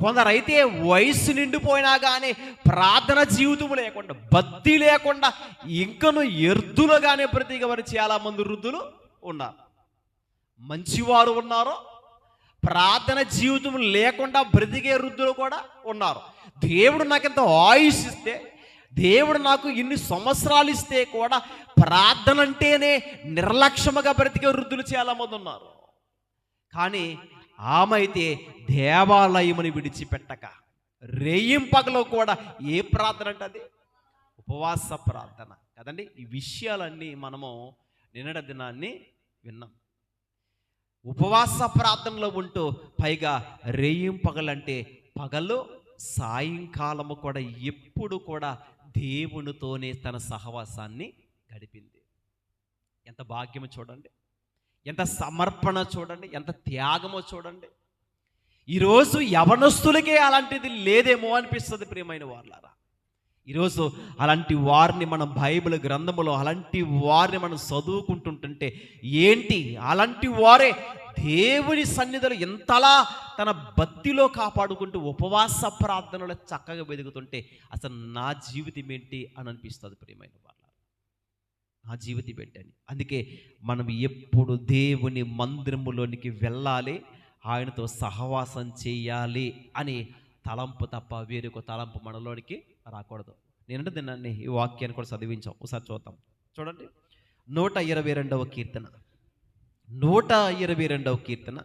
కొందరైతే వయసు నిండిపోయినా కానీ ప్రార్థన జీవితం లేకుండా బద్దీ లేకుండా ఇంకను ఎర్దులుగానే బ్రతికేవారు చాలా మంది వృద్ధులు ఉన్నారు. మంచివారు ఉన్నారు. ప్రార్థన జీవితం లేకుండా బ్రతికే వృద్ధులు కూడా ఉన్నారు. దేవుడు నాకు ఇంత ఆయుష్ ఇస్తే దేవుడు నాకు ఇన్ని సంవత్సరాలు ఇస్తే కూడా ప్రార్థన అంటేనే నిర్లక్ష్యముగా బ్రతికే వృద్ధులు చాలామంది ఉన్నారు. కానీ ఆమె అయితే దేవాలయముని విడిచిపెట్టక రేయింపగలో కూడా ఏ ప్రార్థన అంటే అది? ఉపవాస ప్రార్థన. కదండి? ఈ విషయాలన్నీ మనము నిన్నటి దినాన్ని విన్నాం. ఉపవాస ప్రార్థనలో ఉంటూ పైగా రేయింపగలంటే పగలు సాయంకాలము కూడా ఎప్పుడు కూడా దేవునితోనే తన సహవాసాన్ని గడిపింది. ఎంత భాగ్యమో చూడండి. ఎంత సమర్పణ చూడండి ఎంత త్యాగమో చూడండి. ఈరోజు యవనస్తులకే అలాంటిది లేదేమో అనిపిస్తుంది ప్రియమైన వారులారా. ఈరోజు అలాంటి వారిని మనం బైబిల్ గ్రంథములో అలాంటి వారిని మనం చదువుకుంటుంటుంటే ఏంటి? అలాంటి వారే దేవుని సన్నిధిలో ఎంతలా తన భక్తిలో కాపాడుకుంటూ ఉపవాస ప్రార్థనలో చక్కగా వెతుకుతుంటే అసలు నా జీవితం ఏంటి అని అనిపిస్తుంది ప్రియమైన వారు నా జీవితం ఏంటి అందుకే మనం ఎప్పుడు దేవుని మందిరములోనికి వెళ్ళాలి ఆయనతో సహవాసం చేయాలి అని తలంపు తప్ప వేరొక తలంపు మనలోనికి రాకూడదు. నేనంటే దీన్ని ఈ వాక్యాన్ని కూడా చదివించాం. ఒకసారి చూద్దాం. చూడండి. నూట ఇరవై రెండవ కీర్తన. నూట ఇరవై రెండవ కీర్తన.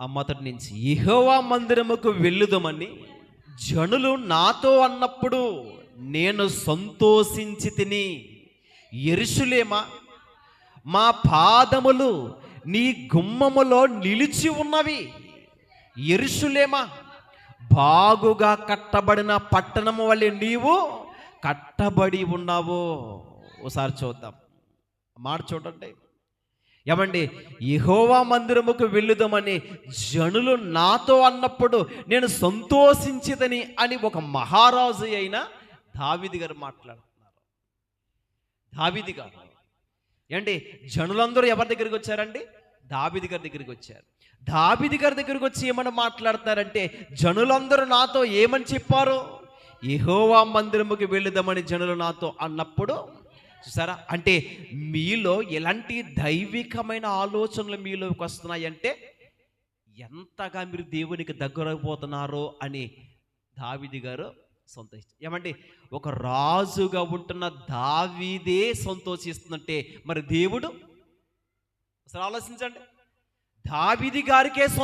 ఆ మొదటి నుంచి ఇహోవా మందిరముకు వెళ్ళుదమని జనులు నాతో అన్నప్పుడు నేను సంతోషించి తిని ఎరుషులేమా మా పాదములు నీ గుమ్మములో నిలిచి ఉన్నవి. ఎరుషులేమా బాగుగా కట్టబడిన పట్టణము వల్లే నీవు కట్టబడి ఉన్నావు. ఒకసారి చూద్దాం. మాట చూడండి. ఏమండి యెహోవా మందిరముకు వెళ్ళుదామని జనులు నాతో అన్నప్పుడు నేను సంతోషించిదని అని ఒక మహారాజు అయిన దావిది గారు మాట్లాడుతున్నారు. దావిది గారు. ఏంటి? జనులందరూ ఎవరి దగ్గరికి వచ్చారండి? దావిది గారి దగ్గరికి వచ్చారు. దావిది గారి దగ్గరికి వచ్చి ఏమని మాట్లాడతారంటే జనులందరూ నాతో ఏమని చెప్పారు? యెహోవా మందిరముకి వెళుదామని జనులు నాతో అన్నప్పుడు చూసారా? అంటే మీలో ఎలాంటి దైవికమైన ఆలోచనలు మీలోకి వస్తున్నాయంటే ఎంతగా మీరు దేవునికి దగ్గరైపోతున్నారో అని దావిది గారు సంతోషి ఏమండి? ఒక రాజుగా ఉంటున్న దావీదే సంతోషిస్తుందంటే మరి దేవుడు? అసలు ఆలోచించండి. దావిది గారికే